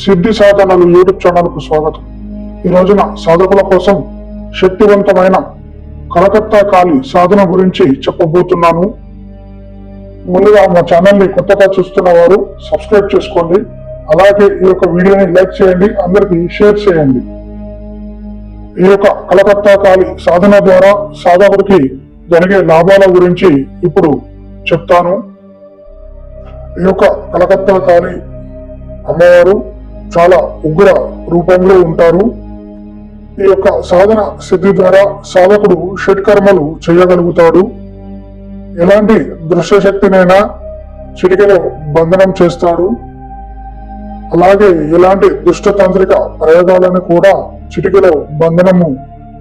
సిద్ధి సాధనలు యూట్యూబ్ ఛానల్కు స్వాగతం. ఈ రోజున సాధకుల కోసం శక్తివంతమైన కలకత్తా కాళీ సాధన గురించి చెప్పబోతున్నాను. ముందుగా మా ఛానల్ని కొత్తగా చూస్తున్న వారు సబ్స్క్రైబ్ చేసుకోండి. అలాగే ఈ యొక్క వీడియోని లైక్ చేయండి అందరికి షేర్ చేయండి. ఈ యొక్క కలకత్తా కాళీ సాధన ద్వారా సాధకుడికి జరిగే లాభాల గురించి ఇప్పుడు చెప్తాను. ఈ యొక్క కలకత్తా కాళీ అమ్మవారు చాలా ఉగ్ర రూపంలో ఉంటారు. ఈ యొక్క సాధన సిద్ధి ద్వారా సాధకుడు షట్కర్మలు చేయగలుగుతాడు. ఎలాంటి దృశ్య శక్తినైనా చిటికలో బంధనం చేస్తాడు. అలాగే ఎలాంటి దుష్టతాంత్రిక ప్రయోగాలను కూడా చిటికలో బంధనము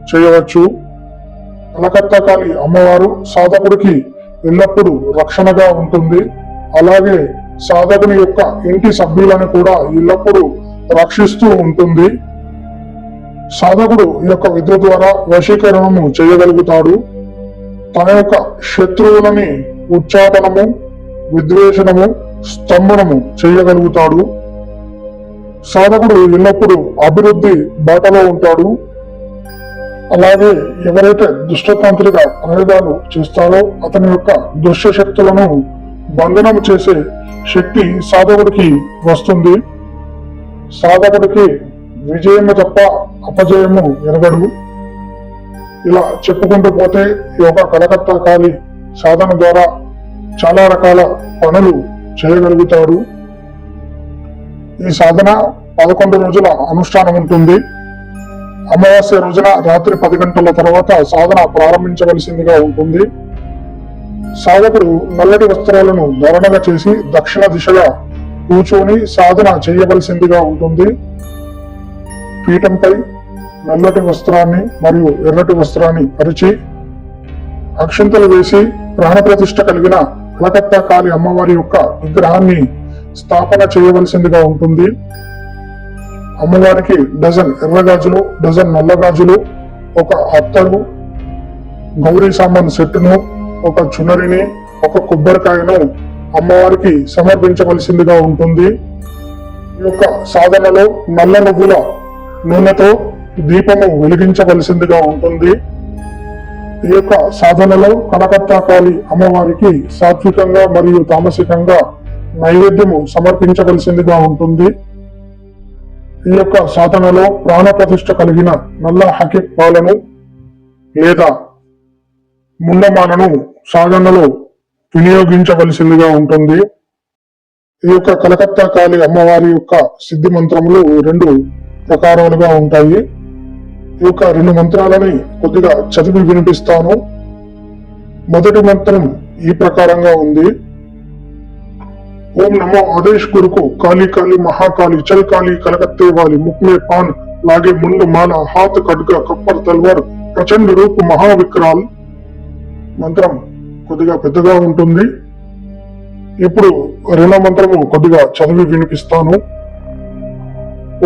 చేయవచ్చు. కలకత్తాకాళి అమ్మవారు సాధకుడికి ఎల్లప్పుడూ రక్షణగా ఉంటుంది. అలాగే సాధకుని యొక్క ఇంటి సభ్యులను కూడా ఎల్లప్పుడూ రక్షిస్తూ ఉంటుంది. సాధకుడు ఈ యొక్క విద్య ద్వారా వశీకరణము చేయగలుగుతాడు. తన యొక్క శత్రువులని ఉచ్చాటనము విద్వేషణము స్తంభనము చేయగలుగుతాడు. సాధకుడు ఎల్లప్పుడూ అభివృద్ధి బాటలో ఉంటాడు. అలాగే ఎవరైతే దుష్టతాంత్రిక ప్రయోగాలు చేస్తారో అతని యొక్క దుష్ట శక్తులను బంధనం చేసే శక్తి సాధకుడికి వస్తుంది. సాధకుడికి విజయము తప్ప అపజయము ఎరగడు ఇలా చెప్పుకుంటూ పోతే ఈ యొక్క కలకత్తా కాళీ సాధన ద్వారా చాలా రకాల పనులు చేయగలుగుతాడు. ఈ సాధన పదకొండు రోజుల అనుష్ఠానం ఉంటుంది. అమావాస్య రోజున రాత్రి పది గంటల తర్వాత సాధన ప్రారంభించవలసిందిగా ఉంటుంది. సాధకుడు నల్లటి వస్త్రాలను ధారణగా చేసి దక్షిణ దిశగా కూర్చొని సాధన చేయవలసిందిగా ఉంటుంది. పీఠంపై నల్లటి వస్త్రాన్ని మరియు ఎర్రటి వస్త్రాన్ని పరిచి అక్షంతలు వేసి ప్రాణప్రతిష్ఠ కలిగిన కలకత్తా కాళి అమ్మవారి యొక్క విగ్రహాన్ని స్థాపన చేయవలసిందిగా ఉంటుంది. అమ్మవారికి డజన్ ఎర్రగాజులు డజన్ నల్లగాజులు ఒక అత్తలు గౌరీ సామాన్ సెట్టును ఒక చునరిని ఒక కొబ్బరికాయను అమ్మవారికి సమర్పించవలసిందిగా ఉంటుంది. ఈ యొక్క సాధనలో నల్ల నువ్వుల నూనెతో దీపము వెలిగించవలసిందిగా ఉంటుంది. ఈ యొక్క సాధనలో కనకత్తాకాళి అమ్మవారికి సాత్వికంగా మరియు తామసికంగా నైవేద్యము సమర్పించవలసిందిగా ఉంటుంది. ఈ యొక్క సాధనలో ప్రాణ ప్రతిష్ట కలిగిన నల్ల హకిక్ పాలను లేదా ముండమానను సాధనలో వినియోగించవలసిందిగా ఉంటుంది. ఈ యొక్క కలకత్తా కాళి అమ్మవారి యొక్క సిద్ధి మంత్రములు రెండు ప్రకారాలుగా ఉంటాయి. ఈ యొక్క రెండు మంత్రాలని కొద్దిగా చదివి వినిపిస్తాను. మొదటి మంత్రం ఈ ప్రకారంగా ఉంది. ఓం నమో ఆదేశ్ గురుకు కాళీ కాళి మహాకాళి చల్ కాళీ కలకత్తే వాలి ముక్లే పాన్ లాగే ముళ్ళు మాన హాత్ కడ్గ కప్పర్ తల్వర్ ప్రచండ రూపు మహావిక్రాల్ మంత్రం కొద్దిగా పెద్దగా ఉంటుంది. ఇప్పుడు రెండో మంత్రము కొద్దిగా చదివి వినిపిస్తాను.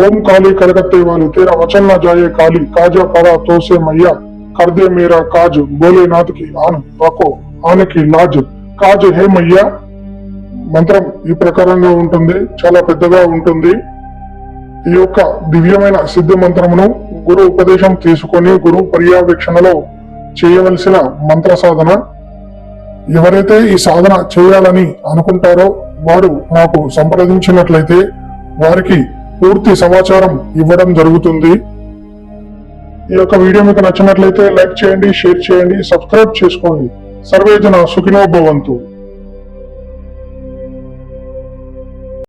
ఓం కాళీ కలకత్తే వాళ్ళు తేరా వచన్న నా జాయే కాళీ కాజా పడా తోసే మయ్యా కర్దే మేరా కాజ్ భోలేనాథ్కి ఆన్ రకో ఆనకి లాజ్ కాజ్ హే మయ్యా. మంత్రం ఈ ప్రకారంగా ఉంటుంది చాలా పెద్దగా ఉంటుంది. ఈ యొక్క దివ్యమైన సిద్ధ మంత్రమును గురు ఉపదేశం తీసుకొని గురు పర్యవేక్షణలో చేయవలసిన మంత్ర సాధన ఎవరైతే ఈ సాధన చేయాలని అనుకుంటారో వారు నాకు సంప్రదించినట్లయితే వారికి పూర్తి సమాచారం ఇవ్వడం జరుగుతుంది. ఈ యొక్క వీడియో మీకు నచ్చినట్లయితే లైక్ చేయండి షేర్ చేయండి సబ్స్క్రైబ్ చేసుకోండి. సర్వేజన సుఖినో భవంతు.